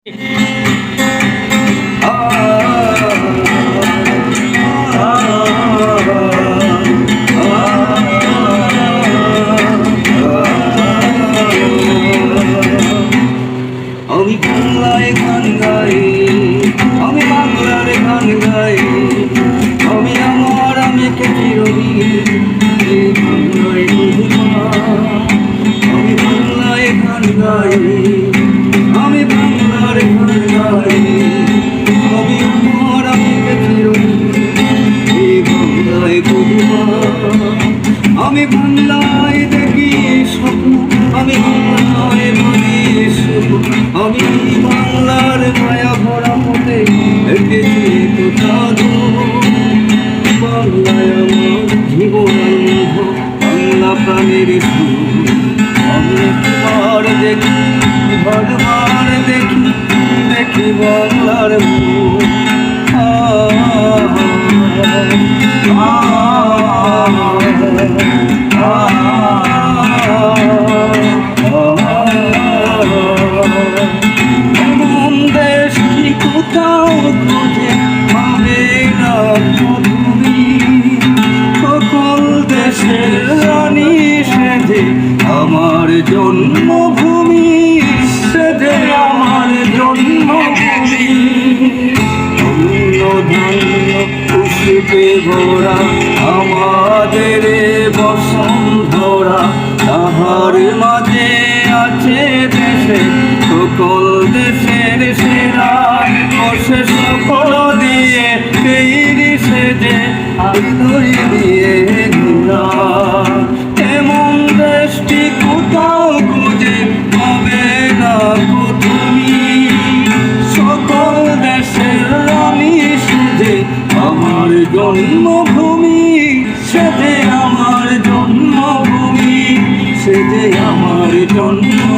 আমি বাংলায় গান গাই আমি বাংলার গান গাই। আমি আমার আমি কে চিরবি আমি বাংলায় দেখি স্বপ্ন, আমি বাংলায় ভাবি শুধু আমি বাংলার মায়া ভরা মতে এঁকেছি তো জাদু। বাংলায় আমার জীবন বাংলা প্রাণের সুর আমি একবার দেখি বারবার দেখি দেখি বাংলার মুখ সকল দেশের রানী সেজে আমার জন্মভূমি, সেজে আমার জন্মভূমি। অন্য ধন্য খুশিতে ভরা আমাদের বসন্ধরা। তাহার মাঝে আছে দেশে সকল দেশের হৃদয় দিয়ে ঘোরা। এমন দেশটি কোথাও খুঁজে পাবে না তুমি সকল দেশের রানী সেজে আমার জন্মভূমি, সেজে আমার জন্মভূমি, সেজে আমার জন্ম